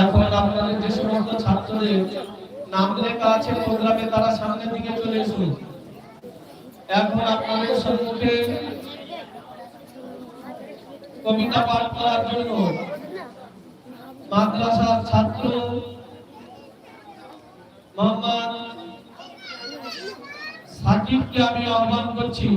এখন আপনাদের যে সমস্ত ছাত্রদের নাম লেখা আছে প্রোগ্রামে, তারা সামনের দিকে চলে এসুন এখন আপনাদের সম্মুখে কবিতা পাঠ করার জন্য মাদ্রাসার ছাত্র মোহাম্মদ সাকিবকে আমি আহ্বান করছি।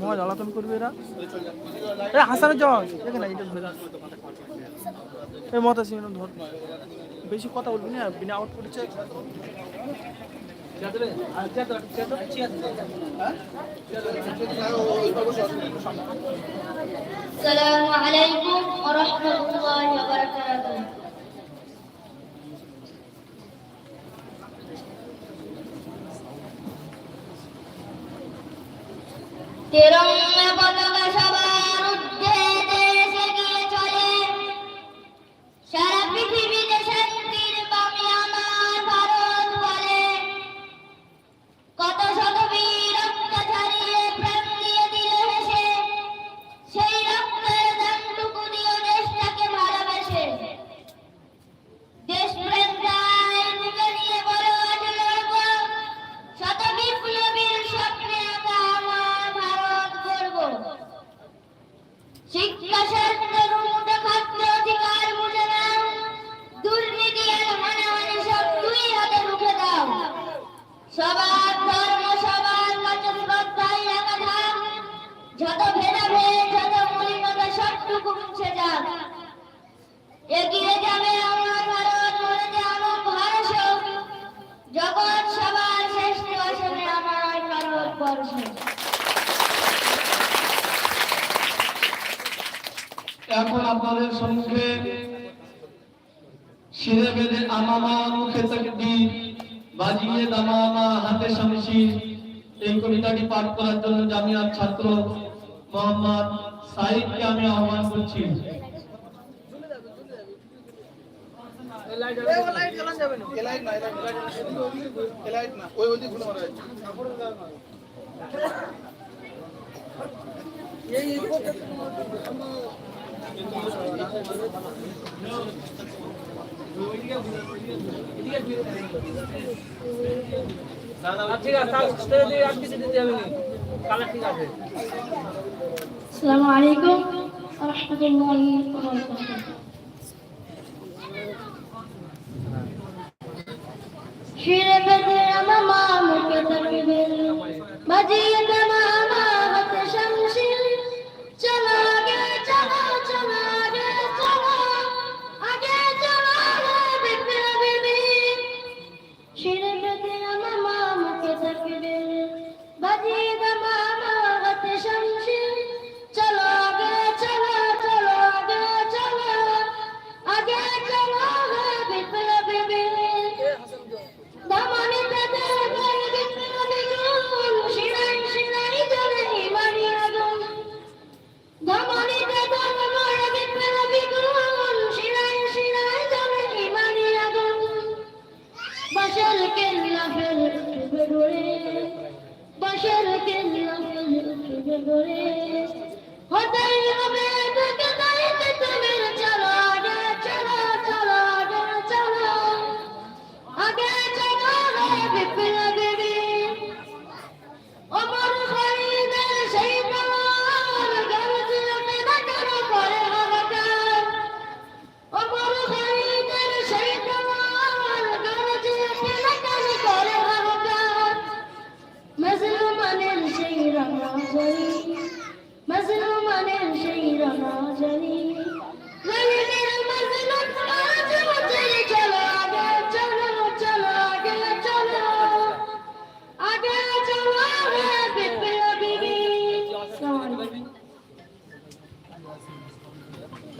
মজা জ্বালাতন করবে এরা হাসানের জল এখানে এটা রাখ। এই মত আছে, ধর বেশি কথা বলবি না, বিনা আউট করেছে السلام عليكم ورحمة الله وبركاته তিরঙ্গা পতাকা মুছে যাক। এগিয়ে যাবে আমার ভারত, মরে যে আমার ভারত। জগৎ সবার শ্রেষ্ঠ আসবে আমার ভারতবর্ষ। এখন আপনাদের সম্মুখে শিরে বেদে আমামা মুখে তকবীর, বাজিয়ে দামামা হাতে শামশির। এই কবিতাটি পাঠ করার জন্য জামিয়ার ছাত্র মোহাম্মদ সাইদকে আমি আহ্বান করছি। যাচ্ছে ঠিক আছে আর কিছু দিতে হবে না। ঠিক আছে। السلام عليكم ورحمة الله وبركاته حين بدر أمامك تقبل مجيئك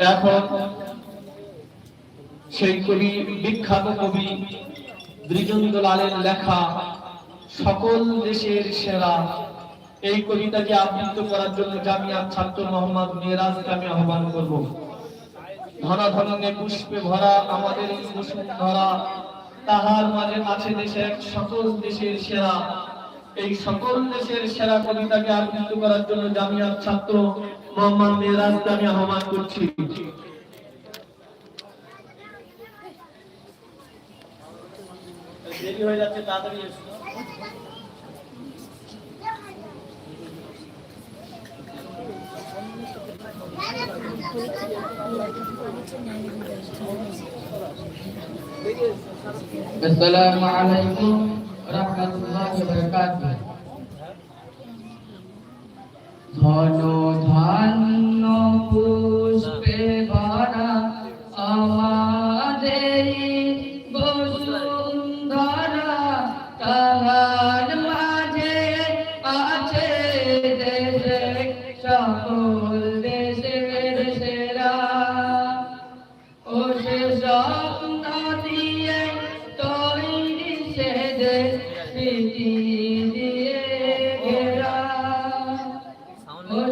এখন সেই কবি, বিখ্যাত কবি লালের লেখা সকল দেশের সেরা। এই কবিতাকে আবৃত্ত করার জন্য জামিয়ার ছাত্র মোহাম্মদ মিরাজকে আমি আহ্বান করব। ধনা ধননে পুষ্পে ভরা আমাদের বসুন্ধরা, তাহার মাঝে আছে দেশের এক সকল দেশের সেরা। এই সকল দেশের সেরা কবিতাকে আবৃত্ত করার জন্য জামিয়ার ছাত্র মোহাম্মদ মিরাজকে আমি আহ্বান করছি দেরি হয়ে যাচ্ছে তাড়াতাড়ি এসো السلام عليكم rahmatullahi wabarakatuh. Mono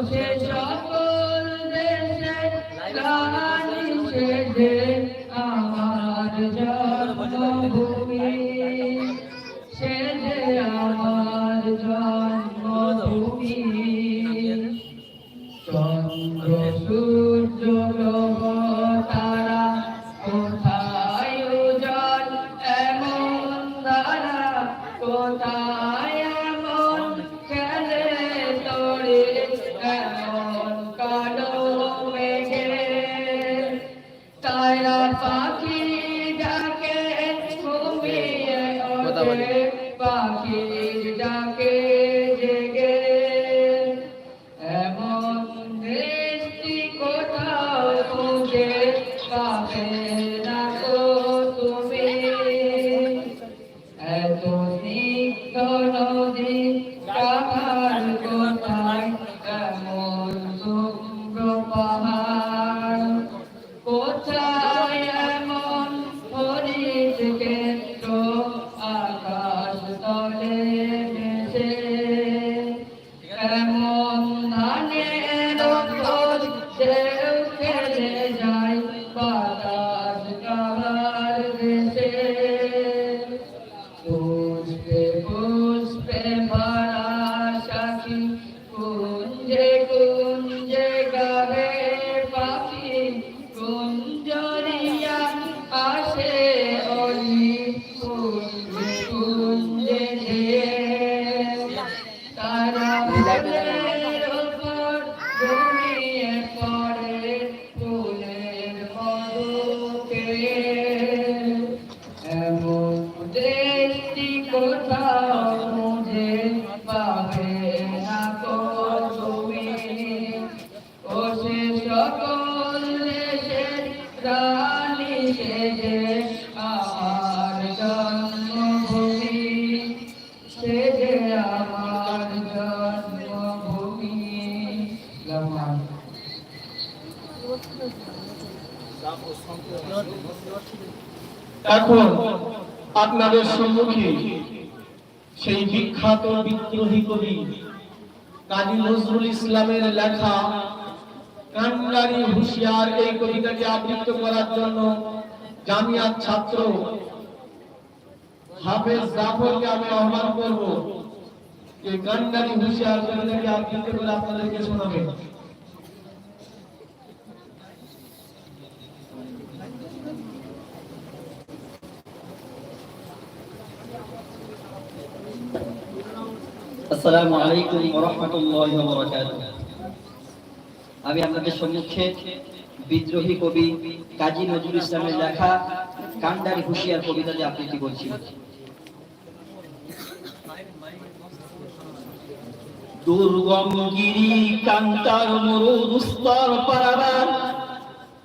সে সকল দেশে এখন আপনাদের সম্মুখে সেই বিখ্যাত বিদ্রোহী কবি কাজী নজরুল ইসলামের লেখা কান্ডারি হুঁশিয়ার এই কবিতাটি আবৃত্ত করার জন্য জামিয়ার ছাত্র হাফেজ জাফরকে আমি আহ্বান করব যে কান্ডারি হুঁশিয়ার কবিতাটি আবৃত্ত করে আপনাদেরকে শোনাবে আসসালামু আলাইকুম ওয়া রাহমাতুল্লাহি ওয়া বারাকাতুহু। আমি আপনাদের সম্মুখে বিদ্রোহী কবি কাজী নজরুল ইসলামের লেখা কান্ডারি হুঁশিয়ার কবিতাটি আবৃত্তি করছি। দুর্গম গিরি কান্তার মরুদুস্তর পারাবার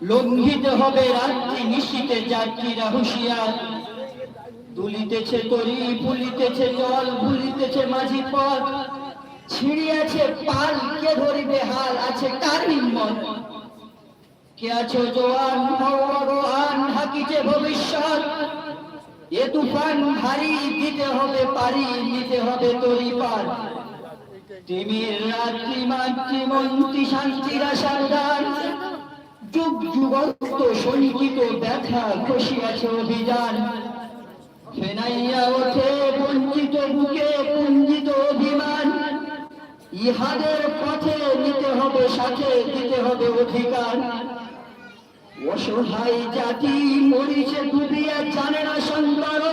লঙ্ঘিত হবে রাত্রি নিশীতে যাত্রীরা হুঁশিয়ার। দুলিতেছে তরি ভুলিতেছে জল, ভুলিতেছে মাঝি পথ। ছিড়িয়াছে পাল, কে ধরিবে হাল, আছে কার হিম্মত? কে আছো জোয়ান ভগবান হাকিছে ভবিষ্যৎ? এ তুফান ভারী, দিতে হবে পারি, নিতে হবে তরি পার তিমির রাত্রি মাতৃমন্ত্রী শান্তিরা সাবধান যুগ যুগস্ত শঙ্কিত ব্যথা খসিয়াছে অভিযান। ফেনাইয়া ওঠে বঞ্চিত বুকে পুঞ্জিত অভিমান। ইহাদের পথে নিতে হবে সাথে, দিতে হবে অধিকার। অসহায় জাতি মরিছে ডুবিয়া জানে না সন্তান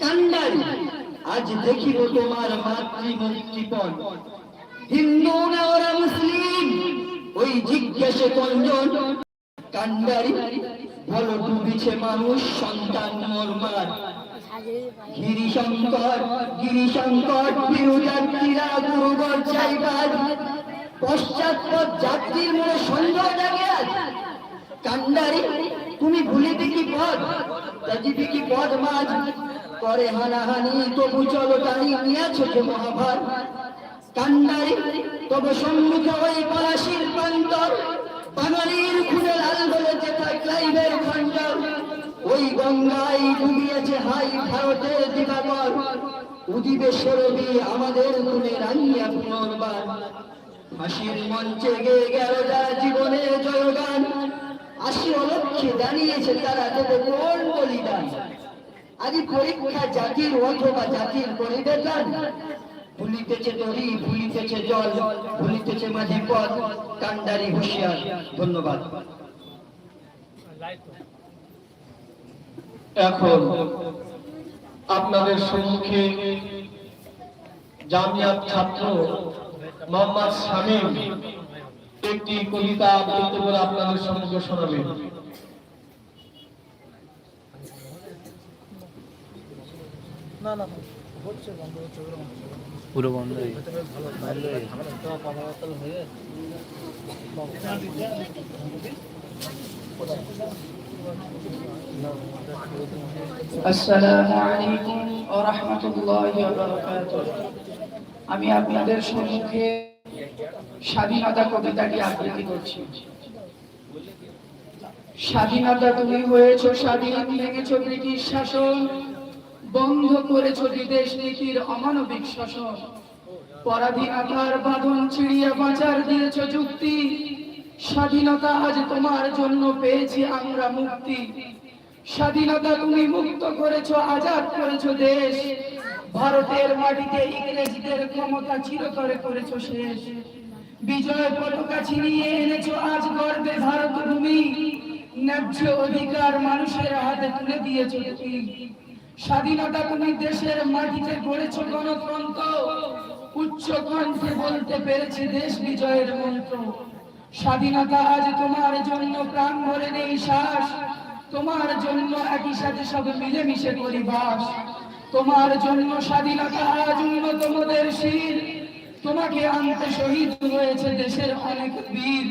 কান্ডারি আজ দেখিব তোমার মাতৃমন্ত্রীপণ হিন্দু না ওরা মুসলিম? ওই জিজ্ঞাসে কঞ্জন। কান্ডারি বলো ডুবিছে মানুষ, সন্তান মর্মার গিরিশঙ্কর গিরিশঙ্কর বিরুযাত্রীরা গুরুগর চাইবার। পশ্চাৎপদ যাত্রীর মনে সন্দেহ জাগে আজ। কান্ডারি, তুমি ভুলিবে কি পদ ত্যাজিবে কি পদ মাঝ? করে হানাহানি, তবু চলো টানি নিয়েছ যে মহাভার। কান্ডারি, তবে সম্মুখে ওই পলাশির প্রান্তর। বাঙালির খুনে লাল হলে যেটা ক্লাইভের খণ্ডর ওই গঙ্গায় ডুবিয়েছে হাই ভারতের দিবাকর। উদিবে সরবি আমাদের খুনে রানিয়া পুনর্বার হাসির মঞ্চে গে গেল যারা জীবনের জয়গান, আশি অলক্ষে দাঁড়িয়েছে তারা দেবে কোন বলিদান? আজ পরীক্ষা জাতির অথবা জাতির করিবে দান ভুলিতেছে তরি ভুলিতেছে জল, ভুলিতেছে মাঝি পথ, কান্ডারি হুঁশিয়ার। ধন্যবাদ। এখন আপনাদের সম্মুখে জামিয়াত ছাত্র মোহাম্মদ শামীম একটি কবিতা আবৃত্তি করে আপনাদের সম্মুখে শোনাবেন না না, হচ্ছে, বন্ধ হচ্ছে। পুরো বন্ধ হয়ে আমি আপনাদের সম্মুখে স্বাধীনতা কবিতাটি আবৃত্তি করছি। স্বাধীনতা তুমি হয়েছ স্বাধীন, ভেঙেছ ব্রিটিশ শাসন বন্ধ করেছ বিদেশ নীতির অমানবিক শাসন পরাধীনতার বাঁধন ছিড়িয়ে বাঁচার দিয়েছ যুক্তি, স্বাধীনতা আজ তোমার জন্য পেয়েছি আমরা মুক্তি। স্বাধীনতা তুমি মুক্ত করেছ, আজাদ করেছ দেশ। ভারতের মাটিতে ইংরেজদের ক্ষমতা চিরতরে করেছ শেষ। বিজয় পতাকা ছিনিয়ে এনেছো আজ গর্বে ভারত ভূমি ন্যায্য অধিকার মানুষের হাতে তুলে দিয়েছ তুমি। স্বাধীনতা তুমি দেশের মাটিতে গড়েছো গণতন্ত্র। উচ্চ কণ্ঠে বলতে পেরেছে দেশ বিজয়ের মন্ত্র। স্বাধীনতা আজ তোমার জন্য প্রাণ ভরে নেই শ্বাস। তোমার জন্য একই সাথে সব মিলেমিশে করি বাস। তোমার জন্য স্বাধীনতা আজ উন্নতমদের শির। তোমাকে আনতে শহীদ হয়েছে দেশের অনেক বীর।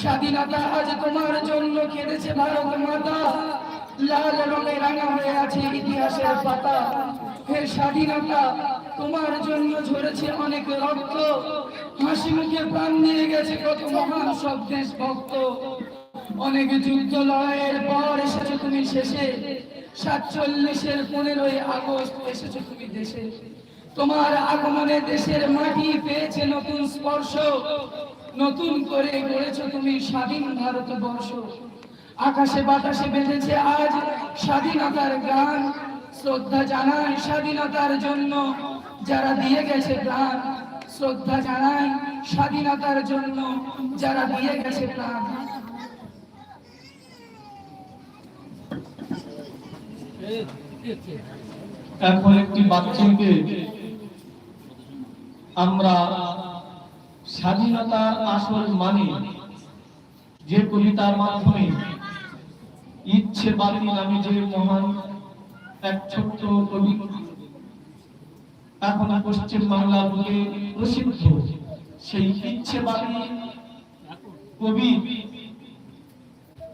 স্বাধীনতা আজ তোমার জন্য কেঁদেছে ভারত মাতা। লাল রঙে রাঙা হয়ে আছে ইতিহাসের পাতা। হে স্বাধীনতা, তোমার জন্য ঝরেছে অনেক রক্ত। হাসি মুখে প্রাণ দিয়ে গেছে কত মহান সব দেশ ভক্ত অনেক যুদ্ধ লড়াইয়ের পর এসেছ তুমি শেষে। সাতচল্লিশের পনেরোই আগস্ট এসেছ তুমি দেশে। তোমার আগমনে দেশের মাটি পেয়েছে নতুন স্পর্শ। নতুন করে গড়েছো তুমি স্বাধীন ভারতবর্ষ। আকাশে বাতাসে বেঁধেছে আজ স্বাধীনতার গান শ্রদ্ধা জানাই স্বাধীনতার জন্য, যারা দিয়ে গেছে প্রাণ। শ্রদ্ধা জানাই স্বাধীনতার জন্য, যারা দিয়ে গেছে প্রাণ। এখন একটি বাচ্চাকে আমরা স্বাধীনতার আসল মানে যে কবিতার মাধ্যমে ইচ্ছে বাদী নামে যে মহান এক ছোট্ট কবি, এখন পশ্চিম বাংলার বুকে প্রসিদ্ধ সেই ইচ্ছে বাদী কবি,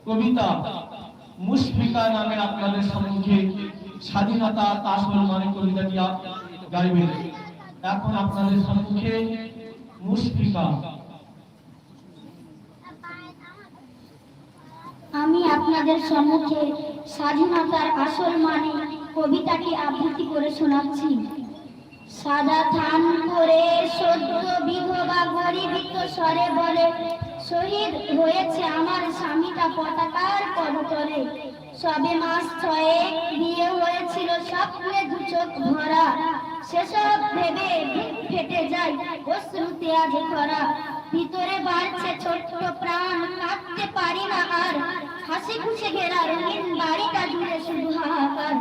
কবিতা মুশফিকা নামে আপনাদের সম্মুখে স্বাধীনতা আসল মানে কবিতাটি আপ- গাইবেন। এখন আপনাদের সম্মুখে মুশফিকা আমি আপনাদের সম্মুখে স্বাধীনতার আসল মানে কবিতাকে আবৃত্তি করে শোনাচ্ছি। সাদা থান করে সদ্য বিধবা গরিবিত স্বরে বলে, শহীদ হয়েছে আমার স্বামীটা পতাকার পদতলে। সবে মাস ছয়ে বিয়ে হয়েছিল স্বপ্নে দু চোখ ভরা। সেসব ভেবে ফেটে যায় অশ্রুতে আজ ভরা ভিতরে বাড়ছে ছোট্ট প্রাণ, কাঁদতে পারি না আর হাসি খুশি ঘেরা রঙিন বাড়িটা জুড়ে শুধু হাহাকার।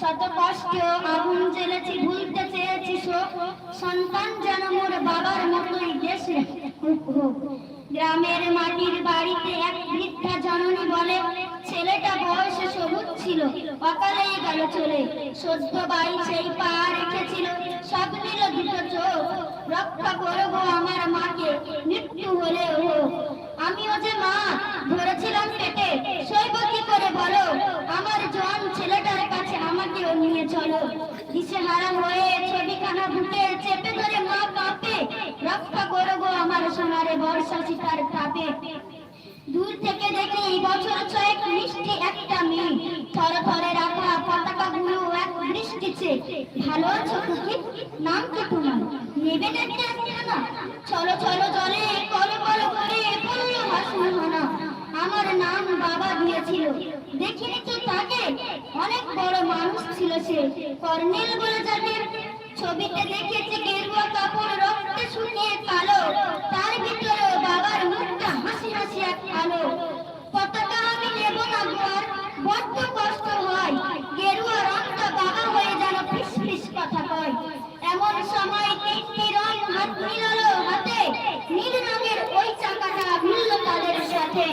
শত কষ্টেও আগুন জ্বেলেছি, ভুলতে চেয়েছি শোক। সন্তান যেন মোর বাবার মতোই দেশে। গ্রামের মাটির বাড়িতে এক বৃদ্ধা জননী বলে, ছেলেটা বয়সে সবুজ ছিল, অকালেই গেল চলে। সদ্য বাড়ি সেই পা রেখেছিল, সব নিল দুটো চোখ। রক্ষা করব আমার মাকে, মৃত্যু হলে ও আমিও যে মা ধরেছিলাম পেটে সইব কি করে বলো আমার জন ছেলেটার কাছে আমাকেও নিয়ে চলো দিশেহারা হয়ে ছবিখানা বুকে চেপে ধরে মা কাঁপে রক্ষা করব আমার বর্ষা চিতার তাপে দূর থেকে দেখি বছর ছয়েক মিষ্টি একটা মেয়ে। থরে থরে রাখা পতাকা গুলো এক বৃষ্টিছে ভালো আছো খুকি? নাম কি তোমার? নেবে দেখতে আসছে না চলো চলো চলে কলো কলো করে পড়ল হাসুন হানা। আমার নাম বাবা দিয়েছিল। দেখিনি তো তাকে? অনেক বড় মানুষ ছিল সে। কর্নেল বলে যাকে। ছবিতে দেখেছি গেরুয়া কাপড় রক্তে শুকিয়ে কালো। তার ভিতরে বাবার মুখটা হাসি হাসি এক আলো। পতাকা আমি নেব না গোয়ার বড্ড কষ্ট হয়। গেরুয়া রংটা বাবা হয়ে যেন ফিস ফিস কথা কয়। এমন সময় তিনটি রং হাত মিলালো হাতে, নীল রঙের ওই চাকাটা মিলল তাদের সাথে।